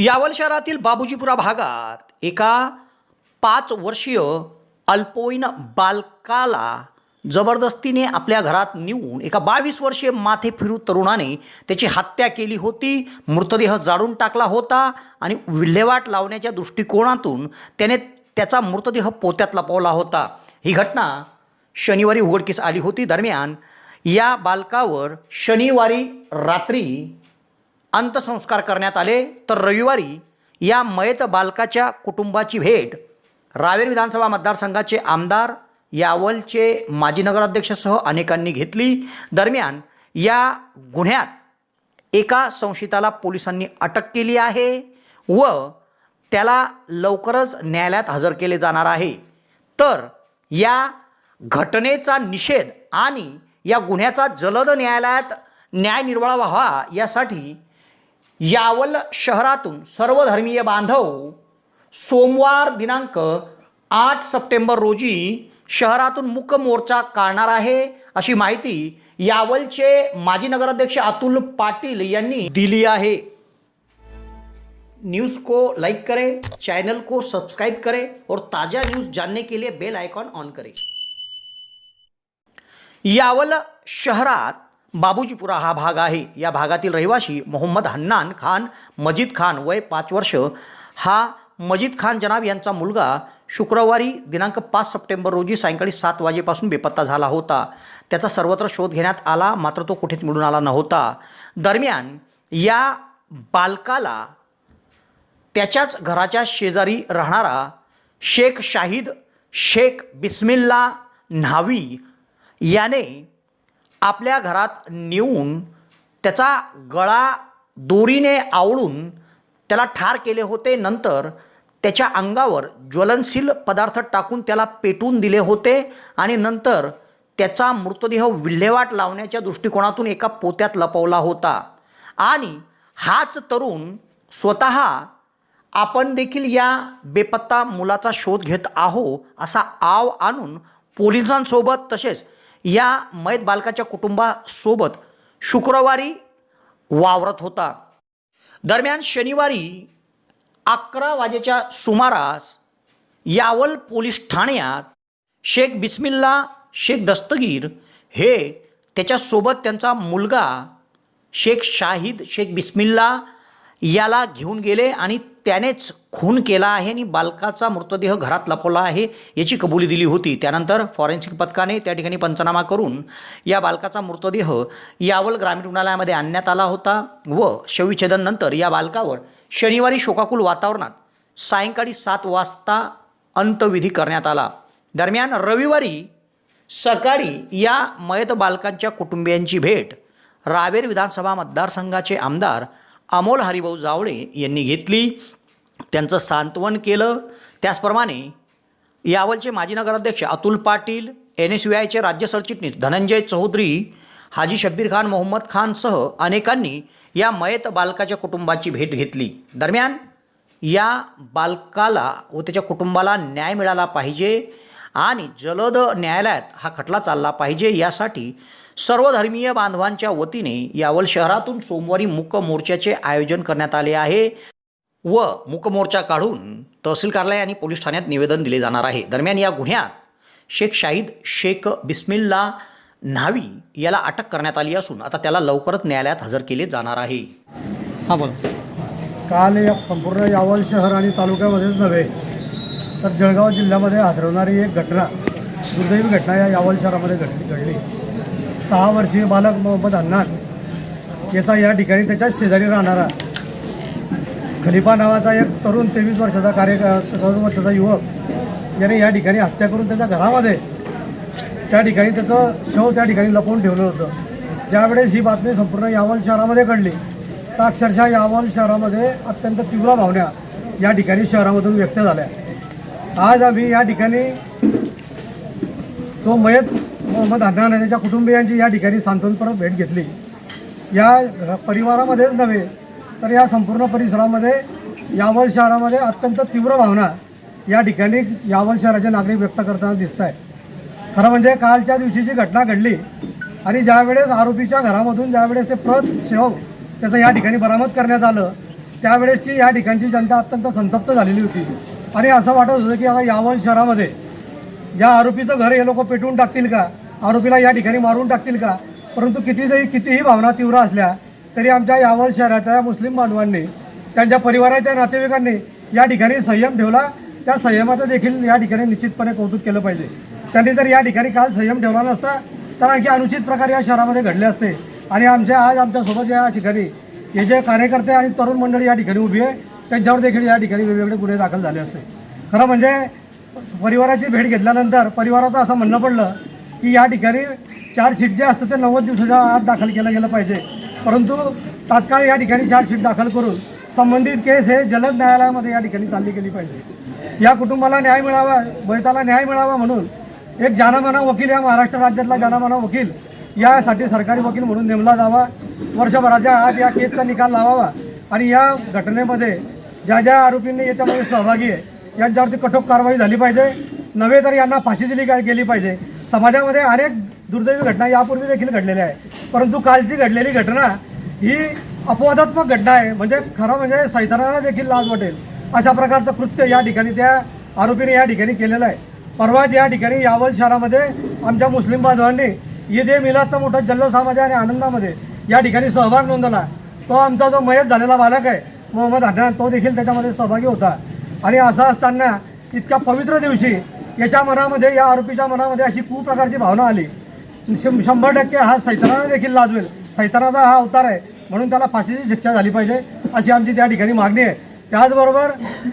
यावल शहरातील बाबूजीपुरा भागात एका पाच वर्षीय अल्पवयीन बालकाला जबरदस्तीने आपल्या घरात नेऊन एका बावीस वर्षीय माथे फिरू तरुणाने त्याची हत्या केली होती. मृतदेह जाळून टाकला होता आणि विल्हेवाट लावण्याच्या दृष्टिकोनातून त्याने त्याचा मृतदेह पोत्यात लपवला होता. ही घटना शनिवारी उघडकीस आली होती. दरम्यान या बालकावर शनिवारी रात्री अंत्यसंस्कार करण्यात आले तर रविवारी या मयत बालकाच्या कुटुंबाची भेट रावेर विधानसभा मतदारसंघाचे आमदार यावलचे माजी नगराध्यक्षसह अनेकांनी घेतली. दरम्यान या गुन्ह्यात एका संशयिताला पोलिसांनी अटक केली आहे व त्याला लवकरच न्यायालयात हजर केले जाणार आहे. तर या घटनेचा निषेध आणि या गुन्ह्याचा जलद न्यायालयात न्याय निर्वाळा व्हावा यासाठी यावल शहरातून सर्व धर्मीय बांधव सोमवार दिनांक आठ सप्टेंबर रोजी शहरातून मुक मोर्चा काढणार आहे अशी माहिती यावलचे माजी नगराध्यक्ष अतुल पाटील यांनी दिली आहे. न्यूज़ को लाइक करें चैनल को सब्सक्राइब करें और ताज़ा न्यूज़ जानने के लिए बेल आयकॉन ऑन करें। यावल शहरात बाबूजीपुरा हा भाग आहे. या भागातील रहिवासी मोहम्मद हन्नान खान मजिद खान वय पाच वर्ष. हा मजिद खान जनाब यांचा मुलगा शुक्रवारी दिनांक पाच सप्टेंबर रोजी सायंकाळी सात वाजेपासून बेपत्ता झाला होता. त्याचा सर्वत्र शोध घेण्यात आला मात्र तो कुठेच मिळून आला नव्हता. दरम्यान या बालकाला त्याच्याच घराच्या शेजारी राहणारा शेख शाहिद शेख बिस्मिल्ला न्हावी याने आपल्या घरात नेऊन त्याचा गळा दोरीने आवळून त्याला ठार केले होते. नंतर त्याच्या अंगावर ज्वलनशील पदार्थ टाकून त्याला पेटवून दिले होते आणि नंतर त्याचा मृतदेह विल्हेवाट लावण्याच्या दृष्टिकोनातून एका पोत्यात लपवला होता. आणि हाच तरुण स्वतः आपण देखील या बेपत्ता मुलाचा शोध घेत आहो असा आव आणून पोलिसांसोबत तसेच या मैत बालकाच्या कुटुंबासोबत शुक्रवारी वावरत होता. दरम्यान शनिवारी अकरा वाजेच्या सुमारास यावल पोलीस ठाण्यात शेख बिस्मिल्ला शेख दस्तगीर हे त्याच्यासोबत त्यांचा मुलगा शेख शाहिद शेख बिस्मिल्ला याला घेऊन गेले आणि त्यानेच खून केला आहे आणि बालकाचा मृतदेह घरात लपवला आहे याची कबुली दिली होती. त्यानंतर फॉरेन्सिक पथकाने त्या ठिकाणी पंचनामा करून या बालकाचा मृतदेह यावल ग्रामीण रुग्णालयामध्ये आणण्यात आला होता व शवविच्छेदनंतर या बालकावर शनिवारी शोकाकुल वातावरणात सायंकाळी सात वाजता अंतविधी करण्यात आला. दरम्यान रविवारी सकाळी या मयत बालकांच्या कुटुंबियांची भेट रावेर विधानसभा मतदारसंघाचे आमदार अमोल हरिभाऊ जावळे यांनी घेतली. त्यांचं सांत्वन केलं. त्याचप्रमाणे यावलचे माजी नगराध्यक्ष Atul Patil N S U आयचे राज्य सरचिटणीस धनंजय चौधरी हाजी शब्बीर खान मोहम्मद खानसह अनेकांनी या मयत बालकाच्या कुटुंबाची भेट घेतली. दरम्यान या बालकाला व त्याच्या कुटुंबाला न्याय मिळाला पाहिजे आणि जलद न्यायालयात हा खटला चालला पाहिजे यासाठी सर्व धर्मीय बांधवांच्या वतीने यावल शहरातून सोमवारी मूक मोर्चाचे आयोजन करण्यात आले आहे व मूक मोर्चा काढून तहसील कार्यालय आणि पोलीस ठाण्यात निवेदन दिले जाणार आहे. दरम्यान या गुन्ह्यात शेख शाहिद शेख बिस्मिल्ला न्हावी याला अटक करण्यात आली असून आता त्याला लवकरच न्यायालयात हजर केले जाणार आहे. हां बोला. काल या संपूर्ण यावल शहर आणि तालुक्यामध्येच नव्हे तर जळगाव जिल्ह्यामध्ये हादरवणारी एक घटना दुर्दैवी घटना या यावल शहरामध्ये घडली घडली. सहा वर्षीय बालक मोहम्मद हन्नान याचा या ठिकाणी त्याच्या शेजारी राहणारा खलिफा नावाचा एक तरुण तेवीस वर्षाचा कार्य तरुण वर्षाचा युवक याने या ठिकाणी हत्या करून त्याच्या घरामध्ये त्या ठिकाणी त्याचं शव त्या ठिकाणी लपवून ठेवलं होतं. ज्यावेळेस ही बातमी संपूर्ण यावल शहरामध्ये घडली तर अक्षरशः यावल शहरामध्ये अत्यंत तीव्र भावना या ठिकाणी शहरामधून व्यक्त झाल्या. आज आम्ही या ठिकाणी जो मयत मोहम्मद अदनान आहे त्याच्या कुटुंबियांची या ठिकाणी सांत्वनपर भेट घेतली या परिवारामध्येच नव्हे तर या संपूर्ण परिसरामध्ये यावल शहरामध्ये अत्यंत तीव्र भावना या ठिकाणी यावल शहराचे नागरिक व्यक्त करताना दिसत आहे खरं म्हणजे कालच्या दिवशीची घटना घडली आणि ज्यावेळेस आरोपीच्या घरामधून ज्यावेळेस ते प्रत शेव त्याचं या ठिकाणी बरामद करण्यात आलं त्यावेळेसची या ठिकाणची जनता अत्यंत संतप्त झालेली होती. आणि असं वाटत होतं की आता यावल शहरामध्ये ज्या आरोपीचं घर हे लोक पेटवून टाकतील का? आरोपीला या ठिकाणी मारून टाकतील का? परंतु कितीही कितीही भावना तीव्र असल्या तरी आमच्या यावल शहराच्या मुस्लिम बांधवांनी त्यांच्या परिवाराच्या नातेवाईकांनी या ठिकाणी संयम ठेवला. त्या संयमाचं देखील या ठिकाणी निश्चितपणे कौतुक केलं पाहिजे. त्यांनी जर या ठिकाणी काल संयम ठेवला नसता तर आणखी अनुचित प्रकार या शहरामध्ये घडले असते. आणि आमच्या आज आमच्यासोबत या ठिकाणी हे जे कार्यकर्ते आणि तरुण मंडळी या ठिकाणी उभी आहे त्यांच्यावर देखील या ठिकाणी वेगवेगळे गुन्हे दाखल झाले असते. खरं म्हणजे परिवाराची भेट घेतल्यानंतर परिवाराचं असं म्हणणं पडलं की या ठिकाणी चार्जशीट जे असतं ते नव्वद दिवसाच्या आत दाखल केलं गेलं पाहिजे. परंतु तात्काळ या ठिकाणी चार्जशीट दाखल करून संबंधित केस हे जलद न्यायालयामध्ये या ठिकाणी चालली गेली पाहिजे. या कुटुंबाला न्याय मिळावा बैताला न्याय मिळावा म्हणून एक जानामाना वकील या महाराष्ट्र राज्यातला जानामाना वकील यासाठी सरकारी वकील म्हणून नेमला जावा. वर्षभराच्या आत या केसचा निकाल लावावा आणि या घटनेमध्ये ज्या ज्या आरोपींनी याच्यामध्ये सहभागी आहे यांच्यावरती कठोर कारवाई झाली पाहिजे. नव्हे तर यांना फाशी दिली गेली पाहिजे. समाजामध्ये अनेक दुर्दैवी घटना यापूर्वी देखील घडलेल्या आहे परंतु कालची घडलेली घटना ही अपवादात्मक घटना आहे. म्हणजे खरं म्हणजे सैतानाला देखील लाज वाटेल. अशा प्रकारचं कृत्य या ठिकाणी त्या आरोपीने या ठिकाणी केलेलं आहे. परवाच या ठिकाणी यावल शहरामध्ये आमच्या मुस्लिम बांधवांनी ईद ए मिलादचा मोठा जल्लोषामध्ये आणि आनंदामध्ये या ठिकाणी सहभाग नोंदवला. तो आमचा जो मयत झालेला बालक आहे मोहम्मद हनान तो देखील त्याच्यामध्ये सहभागी होता. आणि असं असताना इतक्या पवित्र दिवशी याच्या मनामध्ये या आरोपीच्या मनामध्ये अशी कुप्रकारची भावना आली. शं- शंभर टक्के हा सैतानाला देखील लाजवेल सैतानाचा हा अवतार आहे. म्हणून त्याला फाशीची शिक्षा झाली पाहिजे अशी आमची त्या ठिकाणी मागणी आहे. त्याचबरोबर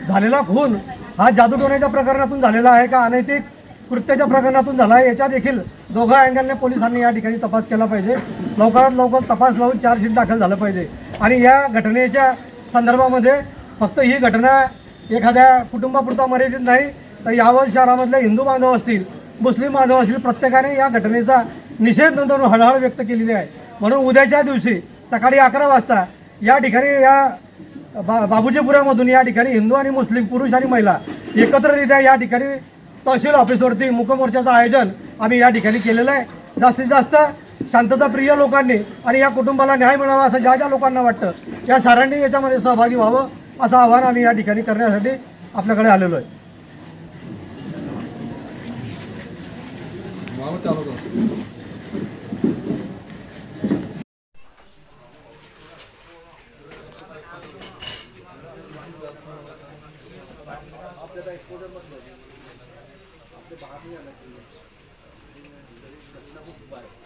झालेला खून हा जादूटोण्याच्या प्रकरणातून झालेला आहे का अनैतिक कृत्याच्या प्रकरणातून झाला आहे याच्या देखील दोघा अँगलने पोलिसांनी या ठिकाणी तपास केला पाहिजे. लवकरात लवकर तपास लावून चार्जशीट दाखल झालं पाहिजे. आणि या घटनेच्या संदर्भामध्ये फक्त ही घटना एखाद्या कुटुंबापुरता मर्यादित नाही तर यावल शहरामधले हिंदू बांधव असतील मुस्लिम बांधव असतील प्रत्येकाने या घटनेचा निषेध नोंदवून हळहळ व्यक्त केलेली आहे. म्हणून उद्याच्या दिवशी सकाळी अकरा वाजता या ठिकाणी या बा बाबूजीपुरामधून या ठिकाणी हिंदू आणि मुस्लिम पुरुष आणि महिला एकत्ररित्या या ठिकाणी तहसील ऑफिसवरती मुकमोर्चाचं आयोजन आम्ही या ठिकाणी केलेलं आहे. जास्तीत जास्त शांतताप्रिय लोकांनी आणि या कुटुंबाला न्याय मिळावा असं ज्या ज्या लोकांना वाटतं या सारांनी याच्यामध्ये सहभागी व्हावं असं आव्हान आम्ही या ठिकाणी करण्यासाठी आपल्याकडे आलेलो आहे. होते अगोदर आपल्याला एक्सपोजर म्हटलं आपल्या बाहेर नाही आला खूप आहे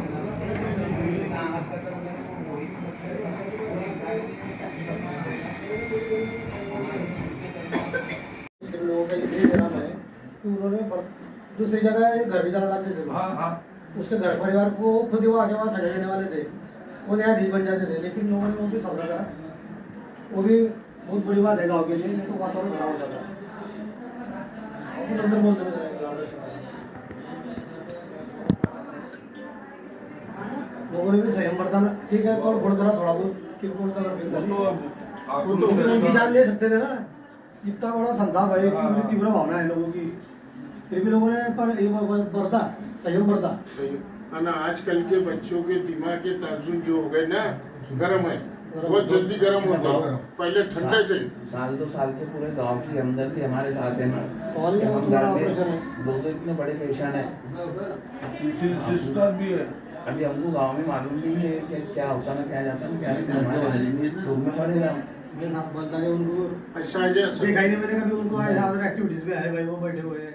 दूसरी जगह घर भी चला डालते थे। हाँ हाँ। उसके घर परिवार को खुद ही वो आगे वहाँ सजा देने वाले थे। वो न्यायाधीश बन जाते थे लेकिन लोगों ने वो भी सब्र करा। वो भी बहुत बड़ी बात है गाँव के लिए नहीं तो वातावरण खराब हो जाता। अंदर बोलते। लोगों ने भी संयम बरतना। ठीक है तोड़ फोड़ करा थोड़ा बहुत किरकोळ का गड़बड़ी झाली वो तो आपको तो उनकी जान ले सकते थे ना। इतना बड़ा संताप है हाँ। इतनी तीव्र भावना है लोगों की। फिर भी लोगों ने पर ये बर- बर- बरता संयम बरता। सही। ना आजकल के बच्चों के दिमाग के तर्जुन जो हो गए ना गर्म है बहुत जल्दी गर्म होते हैं। पहले ठंडे थे। साल दो साल से पूरे गाँव की हमदर्दी हमारे साथ है ना सवाल ये हम घर में दो दो इतने बड़े पेशेंट हैं। इसका भी है। अभी हमको गाँव में मालूम नहीं है कि क्या होता ना क्या जाता ना क्या नहीं हमारे रूम में मेरे साथ बोलता है उनको ऐसा है जैसा देखा नहीं मैंने कभी उनको ऐसा अदर एक्टिविटीज़ में आए भाई वो बैठे हुए हैं।